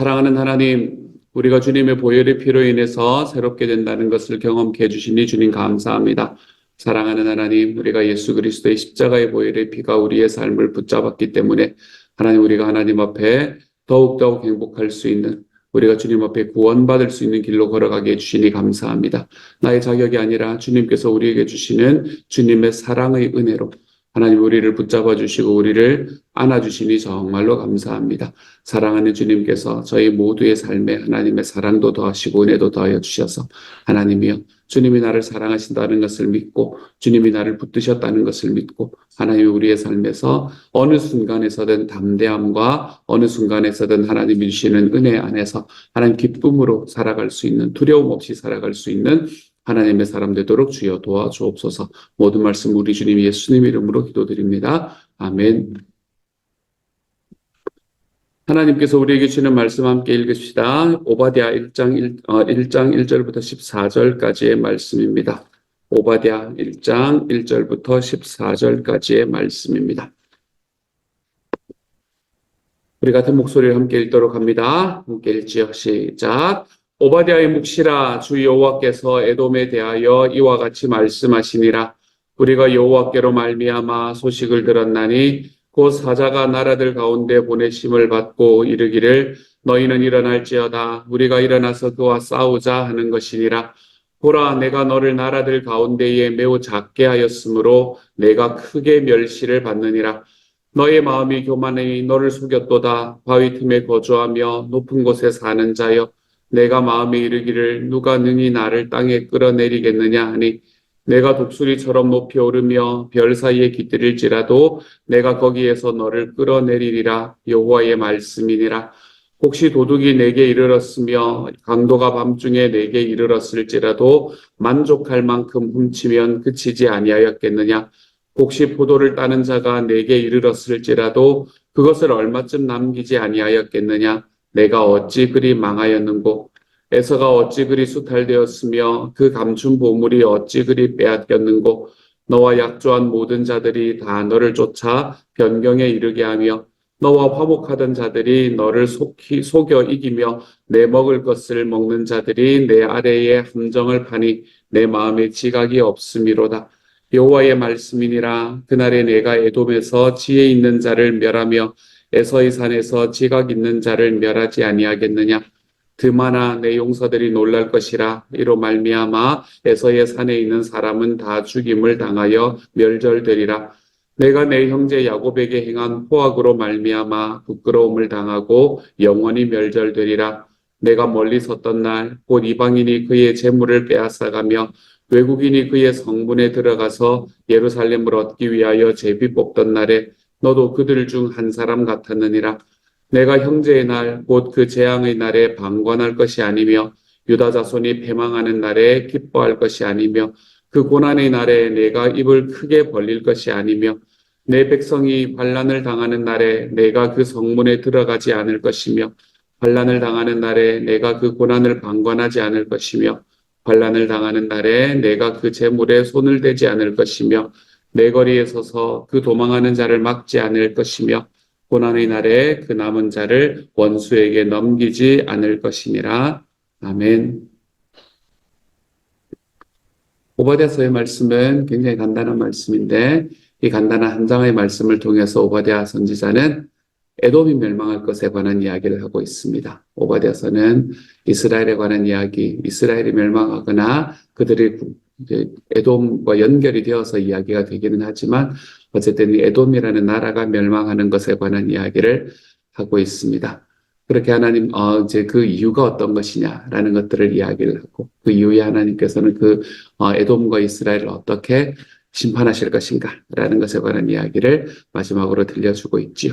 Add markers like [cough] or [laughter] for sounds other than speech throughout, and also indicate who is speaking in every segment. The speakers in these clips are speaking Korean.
Speaker 1: 사랑하는 하나님, 우리가 주님의 보혈의 피로 인해서 새롭게 된다는 것을 경험케 해주시니 주님 감사합니다. 사랑하는 하나님, 우리가 예수 그리스도의 십자가의 보혈의 피가 우리의 삶을 붙잡았기 때문에 하나님 우리가 하나님 앞에 더욱더욱 행복할 수 있는 우리가 주님 앞에 구원받을 수 있는 길로 걸어가게 해주시니 감사합니다. 나의 자격이 아니라 주님께서 우리에게 주시는 주님의 사랑의 은혜로 하나님 우리를 붙잡아 주시고 우리를 안아 주시니 정말로 감사합니다. 사랑하는 주님께서 저희 모두의 삶에 하나님의 사랑도 더하시고 은혜도 더하여 주셔서 하나님이여 주님이 나를 사랑하신다는 것을 믿고 주님이 나를 붙드셨다는 것을 믿고 하나님이 우리의 삶에서 어느 순간에서든 담대함과 어느 순간에서든 하나님이 주시는 은혜 안에서 하나님 기쁨으로 살아갈 수 있는 두려움 없이 살아갈 수 있는 하나님의 사람 되도록 주여 도와주옵소서 모든 말씀 우리 주님 예수님 이름으로 기도드립니다. 아멘. 하나님께서 우리에게 주시는 말씀 함께 읽읍시다. 오바댜 1장 1, 어, 1장 1절부터 14절까지의 말씀입니다. 오바댜 1장 1절부터 14절까지의 말씀입니다. 우리 같은 목소리를 함께 읽도록 합니다. 함께 읽지요. 시작. 오바댜의 묵시라 주 여호와께서 에돔에 대하여 이와 같이 말씀하시니라. 우리가 여호와께로 말미암아 소식을 들었나니 곧 사자가 나라들 가운데 보내심을 받고 이르기를 너희는 일어날지어다. 우리가 일어나서 그와 싸우자 하는 것이니라. 보라 내가 너를 나라들 가운데에 매우 작게 하였으므로 내가 크게 멸시를 받느니라. 너의 마음이 교만하니 너를 속였도다. 바위 틈에 거주하며 높은 곳에 사는 자여 내가 마음에 이르기를 누가 능히 나를 땅에 끌어내리겠느냐 하니 내가 독수리처럼 높이 오르며 별 사이에 깃들일지라도 내가 거기에서 너를 끌어내리리라 여호와의 말씀이니라. 혹시 도둑이 내게 이르렀으며 강도가 밤중에 내게 이르렀을지라도 만족할 만큼 훔치면 그치지 아니하였겠느냐? 혹시 포도를 따는 자가 내게 이르렀을지라도 그것을 얼마쯤 남기지 아니하였겠느냐 내가 어찌 그리 망하였는고? 에서가 어찌 그리 수탈되었으며 그 감춘 보물이 어찌 그리 빼앗겼는고? 너와 약조한 모든 자들이 다 너를 쫓아 변경에 이르게 하며 너와 화목하던 자들이 너를 속히 속여 이기며 내 먹을 것을 먹는 자들이 내 아래에 함정을 파니 내 마음에 지각이 없음이로다. 여호와의 말씀이니라. 그날에 내가 에돔에서 지혜 있는 자를 멸하며 에서의 산에서 지각 있는 자를 멸하지 아니하겠느냐? 드마나 내 용사들이 놀랄 것이라. 이로 말미암아 에서의 산에 있는 사람은 다 죽임을 당하여 멸절되리라. 내가 내 형제 야곱에게 행한 포악으로 말미암아 부끄러움을 당하고 영원히 멸절되리라. 내가 멀리 섰던 날 곧 이방인이 그의 재물을 빼앗아가며 외국인이 그의 성문에 들어가서 예루살렘을 얻기 위하여 제비 뽑던 날에 너도 그들 중 한 사람 같았느니라. 내가 형제의 날, 곧 그 재앙의 날에 방관할 것이 아니며 유다 자손이 패망하는 날에 기뻐할 것이 아니며 그 고난의 날에 내가 입을 크게 벌릴 것이 아니며 내 백성이 반란을 당하는 날에 내가 그 성문에 들어가지 않을 것이며 반란을 당하는 날에 내가 그 고난을 방관하지 않을 것이며 반란을 당하는 날에 내가 그 재물에 손을 대지 않을 것이며 내 거리에 서서 그 도망하는 자를 막지 않을 것이며 고난의 날에 그 남은 자를 원수에게 넘기지 않을 것이니라. 아멘. 오바댜서의 말씀은 굉장히 간단한 말씀인데 이 간단한 한 장의 말씀을 통해서 오바댜 선지자는 에돔이 멸망할 것에 관한 이야기를 하고 있습니다. 오바댜서는 이스라엘에 관한 이야기, 이스라엘이 멸망하거나 그들이 에돔과 연결이 되어서 이야기가 되기는 하지만 어쨌든 에돔이라는 나라가 멸망하는 것에 관한 이야기를 하고 있습니다. 그렇게 하나님 어 이제 그 이유가 어떤 것이냐라는 것들을 이야기를 하고 그 이후에 하나님께서는 그 어, 에돔과 이스라엘을 어떻게 심판하실 것인가라는 것에 관한 이야기를 마지막으로 들려주고 있지요.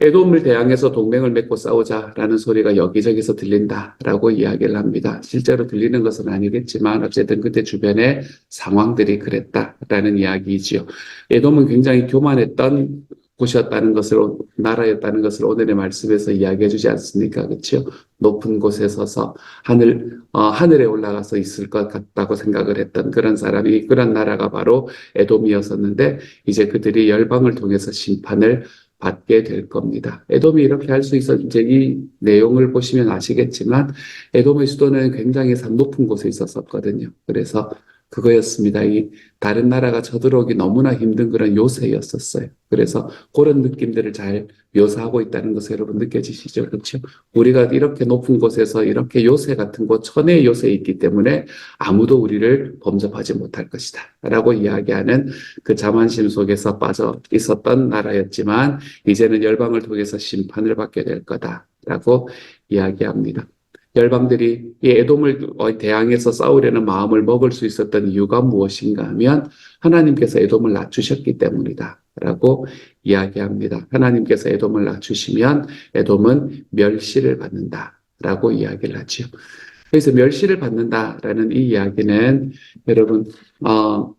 Speaker 1: 에돔을 대항해서 동맹을 맺고 싸우자라는 소리가 여기저기서 들린다라고 이야기를 합니다. 실제로 들리는 것은 아니겠지만 어쨌든 그때 주변의 상황들이 그랬다라는 이야기이지요. 에돔은 굉장히 교만했던 곳이었다는 것을 나라였다는 것을 오늘의 말씀에서 이야기해 주지 않습니까? 그렇죠? 높은 곳에 서서 하늘 어, 하늘에 올라가서 있을 것 같다고 생각을 했던 그런 사람이 그런 나라가 바로 에돔이었었는데 이제 그들이 열방을 통해서 심판을 받게 될 겁니다. 에돔이 이렇게 할 수 있어 이제 이 내용을 보시면 아시겠지만 에돔의 수도는 굉장히 산 높은 곳에 있었었거든요. 그래서 그거였습니다. 이 다른 나라가 쳐들어오기 너무나 힘든 그런 요새였었어요. 그래서 그런 느낌들을 잘 묘사하고 있다는 것을 여러분 느껴지시죠? 그렇죠? 우리가 이렇게 높은 곳에서 이렇게 요새 같은 곳, 천의 요새에 있기 때문에 아무도 우리를 범접하지 못할 것이다. 라고 이야기하는 그 자만심 속에서 빠져 있었던 나라였지만 이제는 열방을 통해서 심판을 받게 될 거다 라고 이야기합니다. 열방들이 이 에돔을 대항해서 싸우려는 마음을 먹을 수 있었던 이유가 무엇인가 하면 하나님께서 에돔을 낮추셨기 때문이다. 라고 이야기합니다. 하나님께서 에돔을 낮추시면 에돔은 멸시를 받는다. 라고 이야기를 하지요. 그래서 멸시를 받는다라는 이 이야기는 여러분, 어,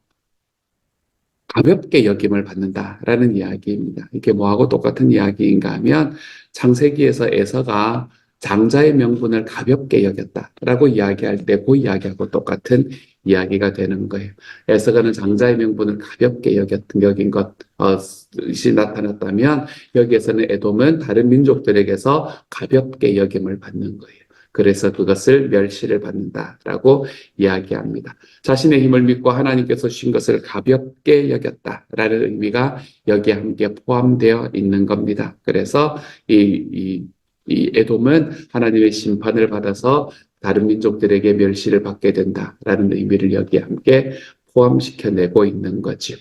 Speaker 1: 가볍게 여김을 받는다라는 이야기입니다. 이게 뭐하고 똑같은 이야기인가 하면 창세기에서 에서가 장자의 명분을 가볍게 여겼다라고 이야기할 때 그 이야기하고 똑같은 이야기가 되는 거예요. 에서가는 장자의 명분을 가볍게 여겼, 여긴 것이 나타났다면 여기에서는 에돔은 다른 민족들에게서 가볍게 여김을 받는 거예요. 그래서 그것을 멸시를 받는다라고 이야기합니다. 자신의 힘을 믿고 하나님께서 주신 것을 가볍게 여겼다라는 의미가 여기에 함께 포함되어 있는 겁니다. 그래서 이, 이, 이 에돔은 하나님의 심판을 받아서 다른 민족들에게 멸시를 받게 된다라는 의미를 여기에 함께 포함시켜내고 있는 거죠.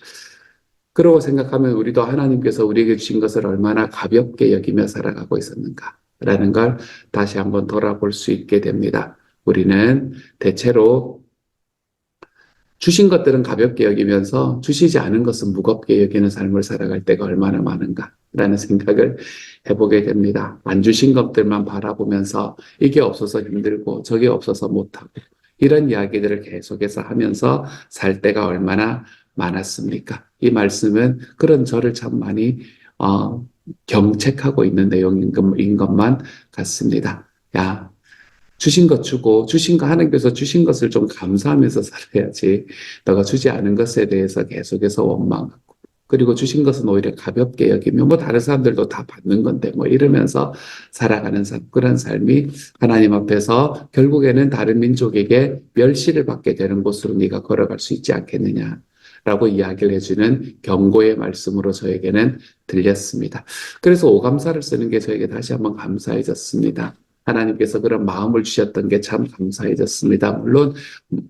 Speaker 1: 그러고 생각하면 우리도 하나님께서 우리에게 주신 것을 얼마나 가볍게 여기며 살아가고 있었는가라는 걸 다시 한번 돌아볼 수 있게 됩니다. 우리는 대체로 주신 것들은 가볍게 여기면서 주시지 않은 것은 무겁게 여기는 삶을 살아갈 때가 얼마나 많은가 라는 생각을 해보게 됩니다. 안 주신 것들만 바라보면서 이게 없어서 힘들고 저게 없어서 못하고 이런 이야기들을 계속해서 하면서 살 때가 얼마나 많았습니까? 이 말씀은 그런 저를 참 많이 어, 경책하고 있는 내용인 것만 같습니다. 야, 주신 것 주고 주신 거 하나님께서 주신 것을 좀 감사하면서 살아야지. 너가 주지 않은 것에 대해서 계속해서 원망하고 그리고 주신 것은 오히려 가볍게 여기며 뭐 다른 사람들도 다 받는 건데 뭐 이러면서 살아가는 삶 그런 삶이 하나님 앞에서 결국에는 다른 민족에게 멸시를 받게 되는 곳으로 네가 걸어갈 수 있지 않겠느냐. 라고 이야기를 해주는 경고의 말씀으로 저에게는 들렸습니다. 그래서 오감사를 쓰는 게 저에게 다시 한번 감사해졌습니다. 하나님께서 그런 마음을 주셨던 게 참 감사해졌습니다. 물론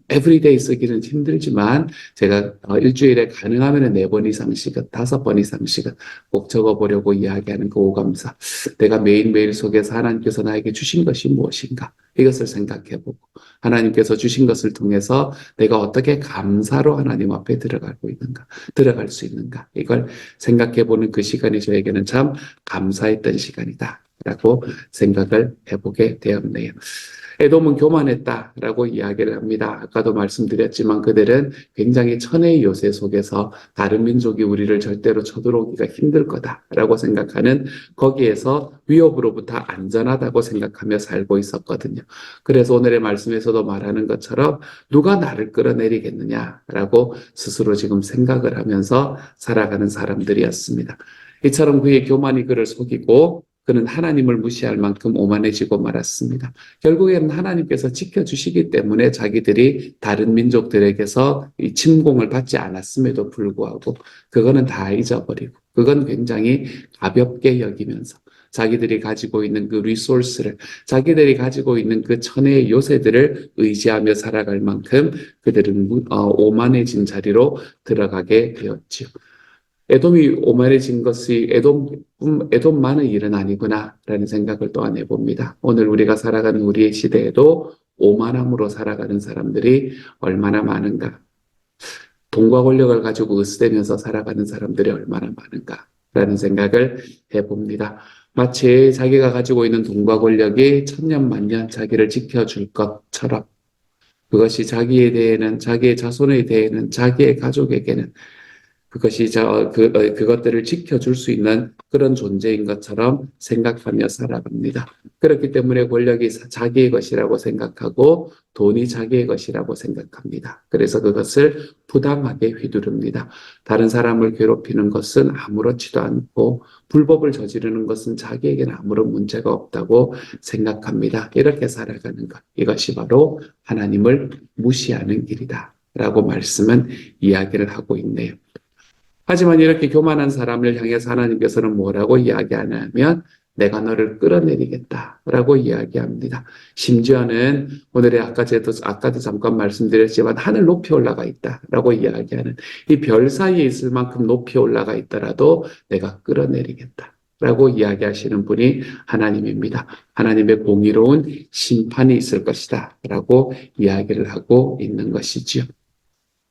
Speaker 1: 에브리데이 쓰기는 힘들지만 제가 어, 일주일에 가능하면 네 번 이상씩은 다섯 번 이상씩은 꼭 적어보려고 이야기하는 그 오감사. 내가 매일매일 속에서 하나님께서 나에게 주신 것이 무엇인가 이것을 생각해보고 하나님께서 주신 것을 통해서 내가 어떻게 감사로 하나님 앞에 들어가고 있는가 들어갈 수 있는가 이걸 생각해보는 그 시간이 저에게는 참 감사했던 시간이다. 라고 생각을 해보게 되었네요. 에돔은 교만했다라고 이야기를 합니다. 아까도 말씀드렸지만 그들은 굉장히 천의 요새 속에서 다른 민족이 우리를 절대로 쳐들어오기가 힘들 거다라고 생각하는 거기에서 위협으로부터 안전하다고 생각하며 살고 있었거든요. 그래서 오늘의 말씀에서도 말하는 것처럼 누가 나를 끌어내리겠느냐라고 스스로 지금 생각을 하면서 살아가는 사람들이었습니다. 이처럼 그의 교만이 그를 속이고 그는 하나님을 무시할 만큼 오만해지고 말았습니다. 결국에는 하나님께서 지켜주시기 때문에 자기들이 다른 민족들에게서 이 침공을 받지 않았음에도 불구하고 그거는 다 잊어버리고 그건 굉장히 가볍게 여기면서 자기들이 가지고 있는 그 리소스를 자기들이 가지고 있는 그 천혜의 요새들을 의지하며 살아갈 만큼 그들은 무- 어, 오만해진 자리로 들어가게 되었지요. 에돔이 오만해진 것이 에돔, 에돔만의 일은 아니구나라는 생각을 또한 해봅니다. 오늘 우리가 살아가는 우리의 시대에도 오만함으로 살아가는 사람들이 얼마나 많은가. 돈과 권력을 가지고 으스대면서 살아가는 사람들이 얼마나 많은가라는 생각을 해봅니다. 마치 자기가 가지고 있는 돈과 권력이 천년 만년 자기를 지켜줄 것처럼 그것이 자기에 대해는 자기의 자손에 대해는 자기의 가족에게는 그것이 저, 그, 어, 그것들을 지켜줄 수 있는 그런 존재인 것처럼 생각하며 살아갑니다. 그렇기 때문에 권력이 사- 자기의 것이라고 생각하고 돈이 자기의 것이라고 생각합니다. 그래서 그것을 부당하게 휘두릅니다. 다른 사람을 괴롭히는 것은 아무렇지도 않고 불법을 저지르는 것은 자기에게는 아무런 문제가 없다고 생각합니다. 이렇게 살아가는 것. 이것이 바로 하나님을 무시하는 길이다. 라고 말씀은 이야기를 하고 있네요. 하지만 이렇게 교만한 사람을 향해서 하나님께서는 뭐라고 이야기하냐면 내가 너를 끌어내리겠다라고 이야기합니다. 심지어는 오늘의 아까 제도 아까도 잠깐 말씀드렸지만 하늘 높이 올라가 있다라고 이야기하는 이 별 사이에 있을 만큼 높이 올라가 있더라도 내가 끌어내리겠다 라고 이야기하시는 분이 하나님입니다. 하나님의 공의로운 심판이 있을 것이다 라고 이야기를 하고 있는 것이지요.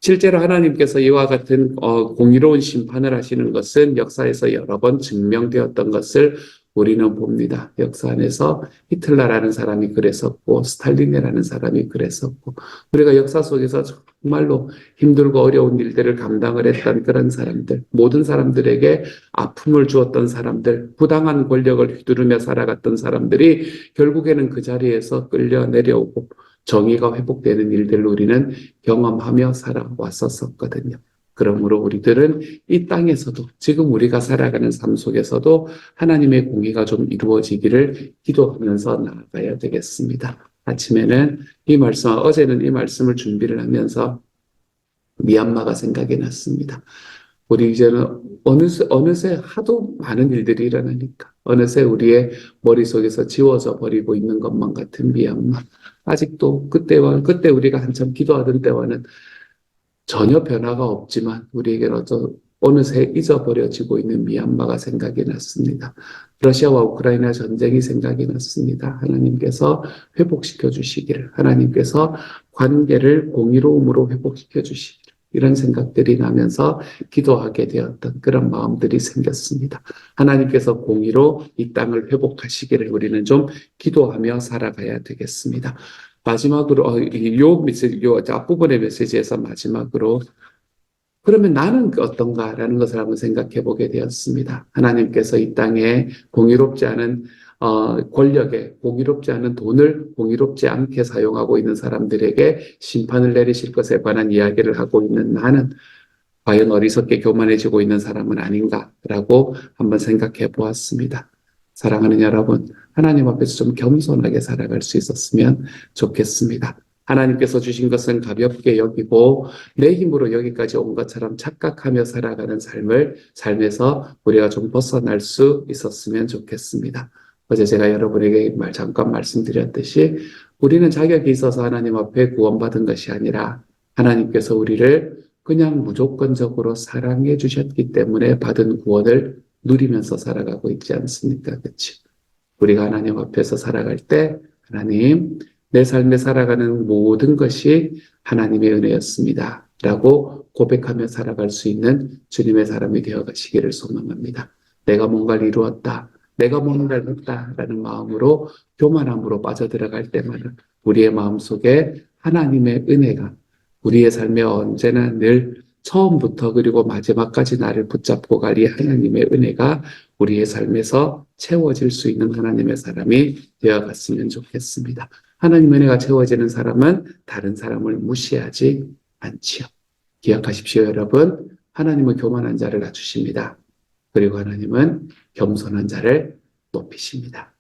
Speaker 1: 실제로 하나님께서 이와 같은 어, 공의로운 심판을 하시는 것은 역사에서 여러 번 증명되었던 것을 우리는 봅니다. 역사 안에서 히틀러라는 사람이 그랬었고 스탈린이라는 사람이 그랬었고 우리가 역사 속에서 정말로 힘들고 어려운 일들을 감당을 했던 그런 사람들 모든 사람들에게 아픔을 주었던 사람들 부당한 권력을 휘두르며 살아갔던 사람들이 결국에는 그 자리에서 끌려 내려오고 정의가 회복되는 일들을 우리는 경험하며 살아왔었거든요. 그러므로 우리들은 이 땅에서도 지금 우리가 살아가는 삶 속에서도 하나님의 공의가 좀 이루어지기를 기도하면서 나아가야 되겠습니다. 아침에는 이 말씀, 어제는 이 말씀을 준비를 하면서 미얀마가 생각이 났습니다. 우리 이제는 어느새, 어느새 하도 많은 일들이 일어나니까 어느새 우리의 머릿속에서 지워져 버리고 있는 것만 같은 미얀마. 아직도 그때와, 그때 우리가 한참 기도하던 때와는 전혀 변화가 없지만 우리에게는 어쩌, 어느새 잊어버려지고 있는 미얀마가 생각이 났습니다. 러시아와 우크라이나 전쟁이 생각이 났습니다. 하나님께서 회복시켜 주시기를, 하나님께서 관계를 공의로움으로 회복시켜 주시기를, 이런 생각들이 나면서 기도하게 되었던 그런 마음들이 생겼습니다. 하나님께서 공의로 이 땅을 회복하시기를 우리는 좀 기도하며 살아가야 되겠습니다. 마지막으로 어, 이요 메시지 요 앞부분의 메시지에서 마지막으로 그러면 나는 어떤가라는 것을 한번 생각해 보게 되었습니다. 하나님께서 이 땅에 공의롭지 않은 어, 권력에 공의롭지 않은 돈을 공의롭지 않게 사용하고 있는 사람들에게 심판을 내리실 것에 관한 이야기를 하고 있는 나는 과연 어리석게 교만해지고 있는 사람은 아닌가라고 한번 생각해 보았습니다. 사랑하는 여러분, 하나님 앞에서 좀 겸손하게 살아갈 수 있었으면 좋겠습니다. 하나님께서 주신 것은 가볍게 여기고 내 힘으로 여기까지 온 것처럼 착각하며 살아가는 삶을 삶에서 우리가 좀 벗어날 수 있었으면 좋겠습니다. 어제 제가 여러분에게 말 잠깐 말씀드렸듯이 우리는 자격이 있어서 하나님 앞에 구원받은 것이 아니라 하나님께서 우리를 그냥 무조건적으로 사랑해 주셨기 때문에 받은 구원을 누리면서 살아가고 있지 않습니까? 그렇죠? 우리가 하나님 앞에서 살아갈 때 하나님 내 삶에 살아가는 모든 것이 하나님의 은혜였습니다. 라고 고백하며 살아갈 수 있는 주님의 사람이 되어 가시기를 소망합니다. 내가 뭔가를 이루었다. 내가 뭔가를 했다. 라는 마음으로 교만함으로 빠져들어갈 때마다 우리의 마음 속에 하나님의 은혜가 우리의 삶에 언제나 늘 처음부터 그리고 마지막까지 나를 붙잡고 갈이 하나님의 은혜가 우리의 삶에서 채워질 수 있는 하나님의 사람이 되어갔으면 좋겠습니다. 하나님 은혜가 채워지는 사람은 다른 사람을 무시하지 않지요. 기억하십시오, 여러분. 하나님은 교만한 자를 낮추십니다. 그리고 하나님은 겸손한 자를 높이십니다.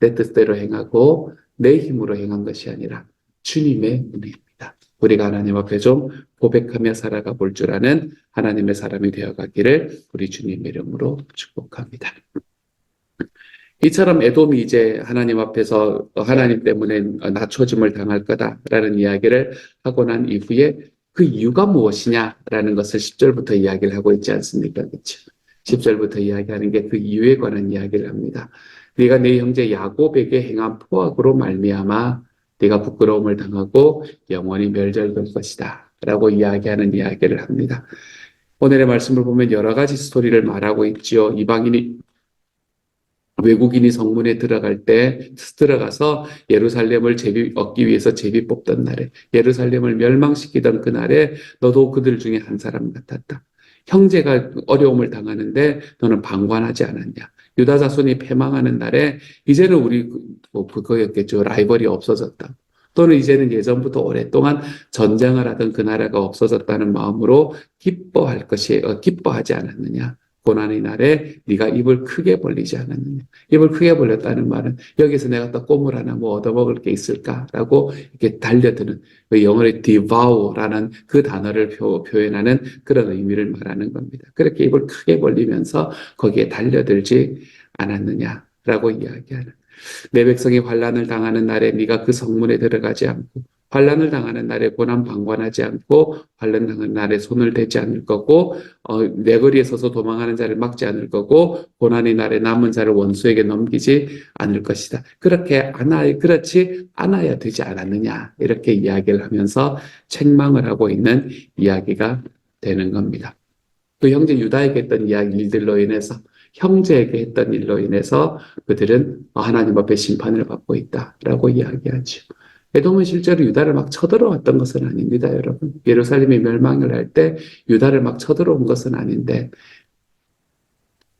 Speaker 1: 내 뜻대로 행하고 내 힘으로 행한 것이 아니라 주님의 은혜입니다. 우리가 하나님 앞에 좀 고백하며 살아가 볼 줄 아는 하나님의 사람이 되어가기를 우리 주님 이름으로 축복합니다. 이처럼 에돔이 이제 하나님 앞에서 하나님 때문에 낮춰짐을 당할 거다라는 이야기를 하고 난 이후에 그 이유가 무엇이냐라는 것을 10절부터 이야기를 하고 있지 않습니까? 그렇죠? 10절부터 이야기하는 게 그 이유에 관한 이야기를 합니다. 네가 네 형제 야곱에게 행한 포악으로 말미암아 네가 부끄러움을 당하고 영원히 멸절될 것이다. 라고 이야기하는 이야기를 합니다. 오늘의 말씀을 보면 여러 가지 스토리를 말하고 있지요. 이방인이 외국인이 성문에 들어갈 때 들어가서 예루살렘을 제비 얻기 위해서 제비 뽑던 날에 예루살렘을 멸망시키던 그날에 너도 그들 중에 한 사람 같았다. 형제가 어려움을 당하는데 너는 방관하지 않았냐. 유다 자손이 패망하는 날에 이제는 우리 그- 뭐 그거였겠죠. 라이벌이 없어졌다. 또는 이제는 예전부터 오랫동안 전쟁을 하던 그 나라가 없어졌다는 마음으로 기뻐할 것이 어, 기뻐하지 않았느냐. 고난의 날에 네가 입을 크게 벌리지 않았느냐. 입을 크게 벌렸다는 말은 여기서 내가 또 꼬물 하나 뭐 얻어먹을 게 있을까라고 이렇게 달려드는 그 영어의 devour라는 그 단어를 표, 표현하는 그런 의미를 말하는 겁니다. 그렇게 입을 크게 벌리면서 거기에 달려들지 않았느냐라고 이야기하는 내 백성이 환란을 당하는 날에 네가 그 성문에 들어가지 않고 환란을 당하는 날에 고난 방관하지 않고 환란 당하는 날에 손을 대지 않을 거고 어, 내 거리에 서서 도망하는 자를 막지 않을 거고 고난의 날에 남은 자를 원수에게 넘기지 않을 것이다. 그렇게 안아 그렇지 않아야 되지 않았느냐 이렇게 이야기를 하면서 책망을 하고 있는 이야기가 되는 겁니다. 그 형제 유다에게 했던 이야기 일들로 인해서 형제에게 했던 일로 인해서 그들은 하나님 앞에 심판을 받고 있다라고 이야기하죠. 에돔은 실제로 유다를 막 쳐들어왔던 것은 아닙니다, 여러분. 예루살렘이 멸망을 할 때 유다를 막 쳐들어온 것은 아닌데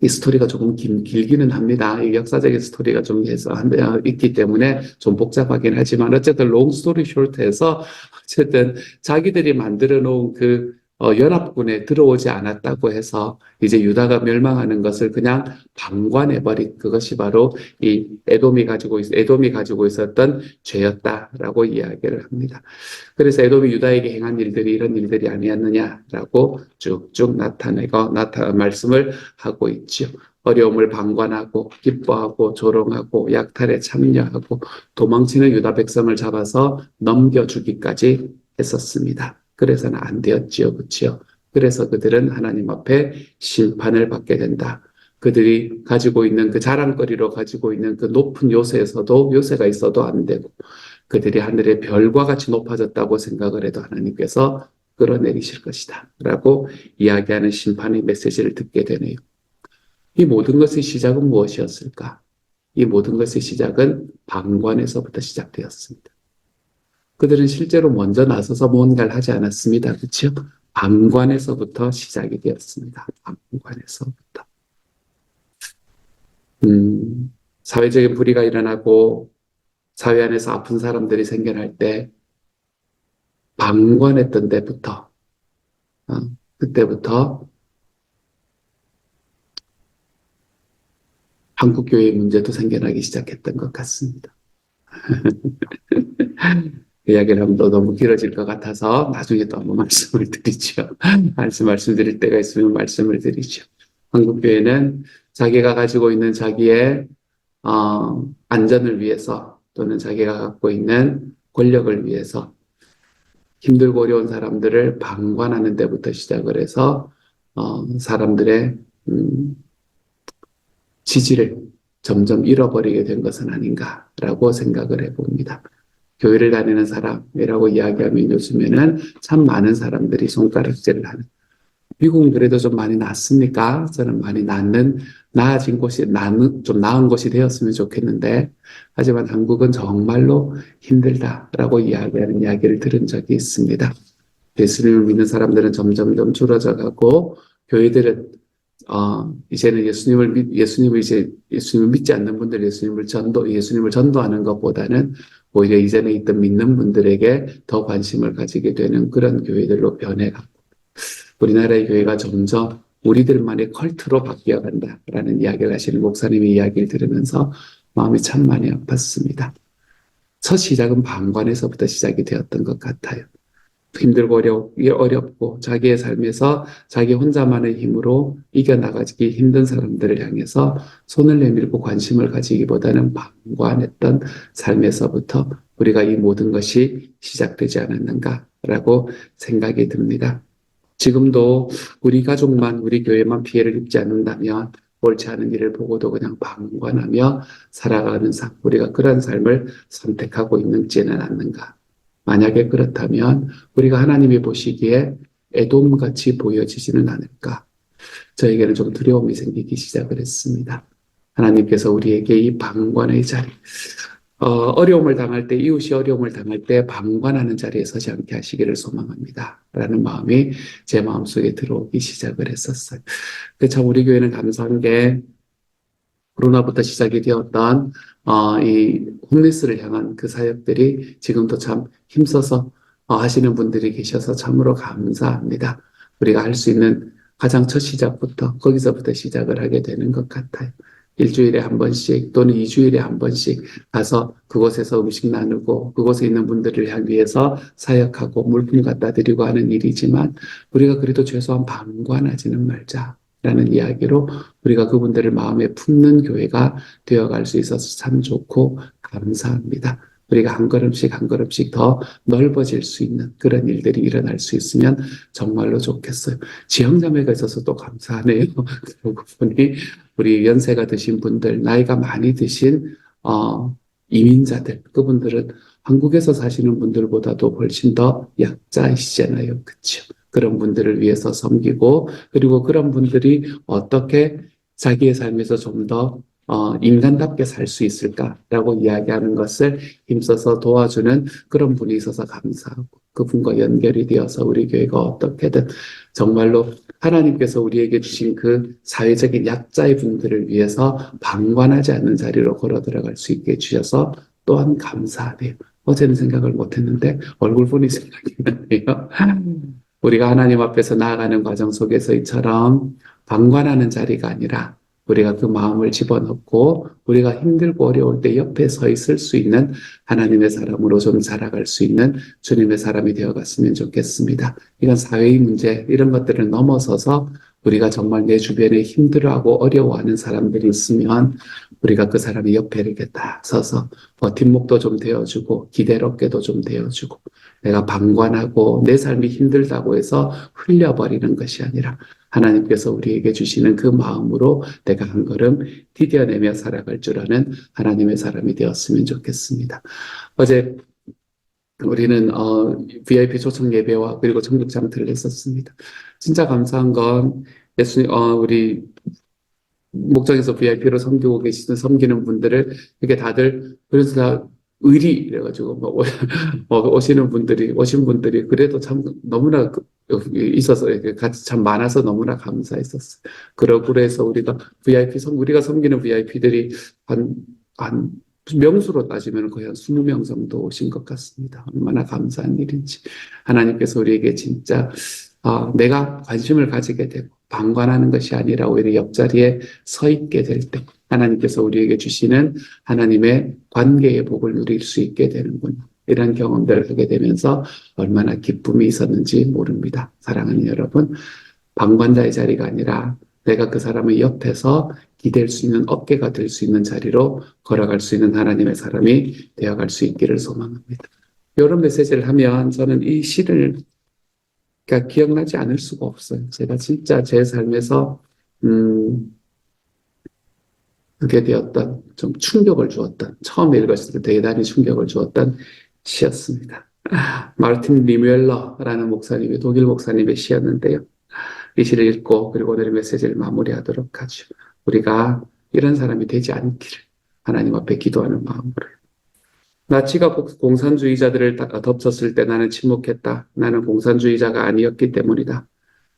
Speaker 1: 이 스토리가 조금 긴, 길기는 합니다. 이 역사적인 스토리가 좀 해서 한- 어, 있기 때문에 좀 복잡하긴 하지만 어쨌든 롱 스토리 숏해서 어쨌든 자기들이 만들어 놓은 그 어, 연합군에 들어오지 않았다고 해서 이제 유다가 멸망하는 것을 그냥 방관해버린 그것이 바로 이 에돔이 가지고 있, 에돔이 가지고 있었던 죄였다라고 이야기를 합니다. 그래서 에돔이 유다에게 행한 일들이 이런 일들이 아니었느냐라고 쭉쭉 나타내고 나타 말씀을 하고 있지요. 어려움을 방관하고 기뻐하고 조롱하고 약탈에 참여하고 도망치는 유다 백성을 잡아서 넘겨주기까지 했었습니다. 그래서는 안 되었지요. 그치요? 그래서 그들은 하나님 앞에 심판을 받게 된다. 그들이 가지고 있는 그 자랑거리로 가지고 있는 그 높은 요새에서도 요새가 있어도 안 되고 그들이 하늘의 별과 같이 높아졌다고 생각을 해도 하나님께서 끌어내리실 것이다. 라고 이야기하는 심판의 메시지를 듣게 되네요. 이 모든 것의 시작은 무엇이었을까? 이 모든 것의 시작은 방관에서부터 시작되었습니다. 그들은 실제로 먼저 나서서 뭔가를 하지 않았습니다. 그렇죠? 방관에서부터 시작이 되었습니다. 방관에서부터. 음, 사회적인 불의가 일어나고 사회 안에서 아픈 사람들이 생겨날 때 방관했던 때부터 어, 그때부터 한국 교회의 문제도 생겨나기 시작했던 것 같습니다. [laughs] 그 이야기를 하면 또 너무 길어질 것 같아서 나중에 또 한번 [laughs] 말씀을 드리죠. 말씀 말씀드릴 때가 있으면 말씀을 드리죠. 한국 교회는 자기가 가지고 있는 자기의 어, 안전을 위해서 또는 자기가 갖고 있는 권력을 위해서 힘들고 어려운 사람들을 방관하는 데부터 시작을 해서 어, 사람들의 음, 지지를 점점 잃어버리게 된 것은 아닌가라고 생각을 해봅니다. 교회를 다니는 사람이라고 이야기하면 요즘에는 참 많은 사람들이 손가락질을 하는. 미국은 그래도 좀 많이 낫습니까? 저는 많이 낫는, 나아진 곳이, 나는, 좀 나은 곳이 되었으면 좋겠는데, 하지만 한국은 정말로 힘들다라고 이야기하는 이야기를 들은 적이 있습니다. 예수님을 믿는 사람들은 점점점 줄어져 가고, 교회들은 어, 이제는 예수님을 믿, 예수님을 이제, 예수님을 믿지 않는 분들 예수님을 전도, 예수님을 전도하는 것보다는 오히려 이전에 있던 믿는 분들에게 더 관심을 가지게 되는 그런 교회들로 변해가고, 우리나라의 교회가 점점 우리들만의 컬트로 바뀌어 간다라는 이야기를 하시는 목사님의 이야기를 들으면서 마음이 참 많이 아팠습니다. 첫 시작은 방관에서부터 시작이 되었던 것 같아요. 힘들고 어렵, 어렵고 자기의 삶에서 자기 혼자만의 힘으로 이겨나가기 힘든 사람들을 향해서 손을 내밀고 관심을 가지기보다는 방관했던 삶에서부터 우리가 이 모든 것이 시작되지 않았는가라고 생각이 듭니다. 지금도 우리 가족만, 우리 교회만 피해를 입지 않는다면 옳지 않은 일을 보고도 그냥 방관하며 살아가는 삶, 우리가 그런 삶을 선택하고 있는지는 않는가. 만약에 그렇다면 우리가 하나님이 보시기에 애돔같이 보여지지는 않을까. 저에게는 좀 두려움이 생기기 시작을 했습니다. 하나님께서 우리에게 이 방관의 자리, 어, 어려움을 당할 때, 이웃이 어려움을 당할 때 방관하는 자리에 서지 않게 하시기를 소망합니다. 라는 마음이 제 마음속에 들어오기 시작을 했었어요. 그 참 우리 교회는 감사한 게 코로나부터 시작이 되었던 어, 이 홈리스를 향한 그 사역들이 지금도 참 힘써서 어, 하시는 분들이 계셔서 참으로 감사합니다. 우리가 할 수 있는 가장 첫 시작부터 거기서부터 시작을 하게 되는 것 같아요. 일주일에 한 번씩 또는 이주일에 한 번씩 가서 그곳에서 음식 나누고 그곳에 있는 분들을 향해서 사역하고 물품 갖다 드리고 하는 일이지만 우리가 그래도 최소한 방관하지는 말자 라는 이야기로 우리가 그분들을 마음에 품는 교회가 되어갈 수 있어서 참 좋고 감사합니다. 우리가 한 걸음씩 한 걸음씩 더 넓어질 수 있는 그런 일들이 일어날 수 있으면 정말로 좋겠어요. 지형자매가 있어서 또 감사하네요. [laughs] 그러고 보니 우리 연세가 드신 분들, 나이가 많이 드신 어, 이민자들, 그분들은 한국에서 사시는 분들보다도 훨씬 더 약자이시잖아요. 그렇죠? 그런 분들을 위해서 섬기고 그리고 그런 분들이 어떻게 자기의 삶에서 좀더 어, 인간답게 살 수 있을까라고 이야기하는 것을 힘써서 도와주는 그런 분이 있어서 감사하고 그분과 연결이 되어서 우리 교회가 어떻게든 정말로 하나님께서 우리에게 주신 그 사회적인 약자의 분들을 위해서 방관하지 않는 자리로 걸어 들어갈 수 있게 해주셔서 또한 감사하네요. 어제는 생각을 못했는데 얼굴 보니 생각이 나네요. 우리가 하나님 앞에서 나아가는 과정 속에서 이처럼 방관하는 자리가 아니라 우리가 그 마음을 집어넣고 우리가 힘들고 어려울 때 옆에 서 있을 수 있는 하나님의 사람으로 좀 자라갈 수 있는 주님의 사람이 되어갔으면 좋겠습니다. 이건 사회의 문제 이런 것들을 넘어서서 우리가 정말 내 주변에 힘들어하고 어려워하는 사람들이 있으면 우리가 그 사람의 옆에 이렇게 딱 서서 버팀목도 좀 되어주고 기대롭게도 좀 되어주고 내가 방관하고 내 삶이 힘들다고 해서 흘려버리는 것이 아니라 하나님께서 우리에게 주시는 그 마음으로 내가 한 걸음 디뎌내며 살아갈 줄 아는 하나님의 사람이 되었으면 좋겠습니다. 어제 우리는 어, VIP 초청 예배와 그리고 전국 장터를 했었습니다. 진짜 감사한 건 예수님 어, 우리 목장에서 VIP로 섬기고 계시는 섬기는 분들을 이렇게 다들 그래서 다 의리 이래가지고 뭐 오- 어, [laughs] 오시는 분들이 오신 분들이 그래도 참 너무나 그- 있어서 같이 참 많아서 너무나 감사했었어요. 그러고 그래서 우리가 VIP 섬 우리가 섬기는 VIP들이 한한 명수로 따지면 거의 한 20명 정도 오신 것 같습니다. 얼마나 감사한 일인지 하나님께서 우리에게 진짜 아, 내가 관심을 가지게 되고 방관하는 것이 아니라 오히려 옆자리에 서 있게 될 때 하나님께서 우리에게 주시는 하나님의 관계의 복을 누릴 수 있게 되는구나. 이런 경험들을 하게 되면서 얼마나 기쁨이 있었는지 모릅니다. 사랑하는 여러분, 방관자의 자리가 아니라 내가 그 사람의 옆에서 기댈 수 있는 어깨가 될 수 있는 자리로 걸어갈 수 있는 하나님의 사람이 되어갈 수 있기를 소망합니다. 이런 메시지를 하면 저는 이 시를 그러니까 기억나지 않을 수가 없어요. 제가 진짜 제 삶에서 음, 그게 되었던 좀 충격을 주었던 처음 읽었을 때 대단히 충격을 주었던 시였습니다. 아, 마르틴 리뮤엘러라는 목사님이 독일 목사님의 시였는데요. 이 시를 읽고 그리고 오늘의 메시지를 마무리하도록 하죠. 우리가 이런 사람이 되지 않기를 하나님 앞에 기도하는 마음으로. 나치가 공- 공산주의자들을 다- 덮쳤을 때 나는 침묵했다. 나는 공산주의자가 아니었기 때문이다.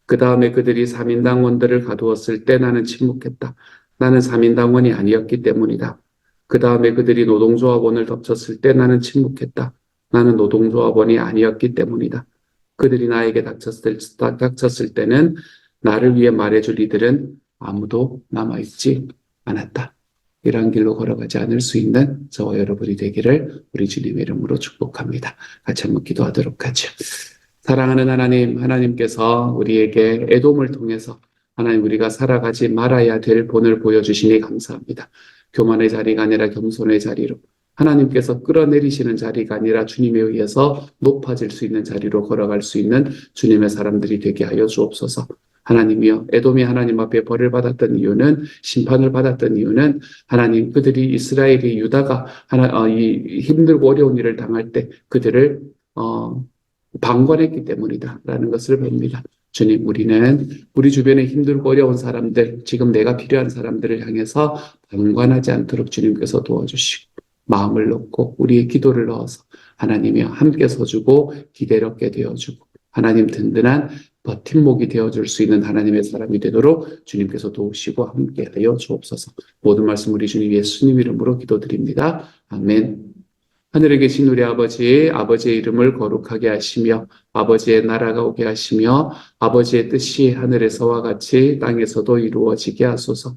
Speaker 1: 그 다음에 그들이 사민당원들을 가두었을 때 나는 침묵했다. 나는 사민당원이 아니었기 때문이다. 그 다음에 그들이 노동조합원을 덮쳤을 때 나는 침묵했다. 나는 노동조합원이 아니었기 때문이다. 그들이 나에게 닥쳤을, 닥쳤을 때는 나를 위해 말해줄 이들은 아무도 남아있지 않았다. 이러한 길로 걸어가지 않을 수 있는 저와 여러분이 되기를 우리 주님의 이름으로 축복합니다. 같이 한번 기도하도록 하죠. 사랑하는 하나님, 하나님께서 우리에게 애돔을 통해서 하나님 우리가 살아가지 말아야 될 본을 보여주시니 감사합니다. 교만의 자리가 아니라 겸손의 자리로 하나님께서 끌어내리시는 자리가 아니라 주님에 의해서 높아질 수 있는 자리로 걸어갈 수 있는 주님의 사람들이 되게 하여 주옵소서. 하나님이여, 에돔이 하나님 앞에 벌을 받았던 이유는 심판을 받았던 이유는 하나님 그들이 이스라엘이 유다가 하나 어, 이 힘들고 어려운 일을 당할 때 그들을 어, 방관했기 때문이다라는 것을 봅니다. 주님, 우리는 우리 주변에 힘들고 어려운 사람들, 지금 내가 필요한 사람들을 향해서 방관하지 않도록 주님께서 도와주시고, 마음을 넣고 우리의 기도를 넣어서 하나님이 함께 서주고 기대롭게 되어주고 하나님 든든한 버팀목이 되어줄 수 있는 하나님의 사람이 되도록 주님께서 도우시고 함께 하여 주옵소서. 모든 말씀 우리 주님 예수님 이름으로 기도드립니다. 아멘. 하늘에 계신 우리 아버지, 아버지의 이름을 거룩하게 하시며 아버지의 나라가 오게 하시며 아버지의 뜻이 하늘에서와 같이 땅에서도 이루어지게 하소서.